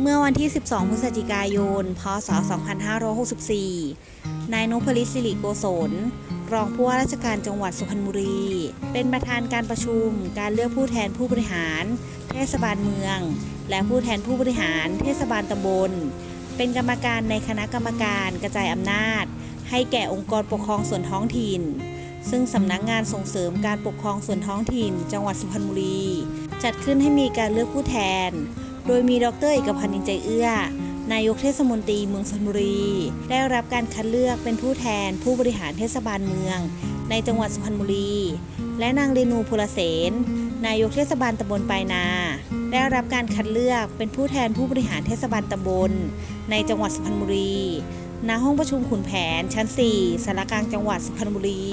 เมื่อวันที่ 12 พฤศจิกายน พศ 2564 นายนพลิตสิริโกศล รองผู้ว่าราชการจังหวัดสุพรรณบุรี เป็นประธานการประชุมการเลือกผู้แทนผู้บริหาร เทศบาลเมือง และผู้แทนผู้บริหาร เทศบาลตำบล เป็นกรรมการในคณะกรรมการกระจายอำนาจ ให้แก่องค์กรปกครองส่วนท้องถิ่น ซึ่งสำนักงานส่งเสริมการปกครองส่วนท้องถิ่น จังหวัดสุพรรณบุรี จัดขึ้นให้มีการเลือกผู้แทน โดยมีดรเอกพันธ์อินใจเอื้อนายกเทศมนตรีเมืองสุพรรณบุรี ได้รับการคัดเลือกเป็นผู้แทนผู้บริหารเทศบาลเมือง ในจังหวัดสุพรรณบุรี และนางเรนูพลเสนนายกเทศบาลตำบลปายนา ได้รับการคัดเลือกเป็นผู้แทนผู้บริหารเทศบาลตำบล ในจังหวัดสุพรรณบุรีณห้องประชุมขุนแผนชั้น 4สารกลางจังหวัดสุพรรณบุรี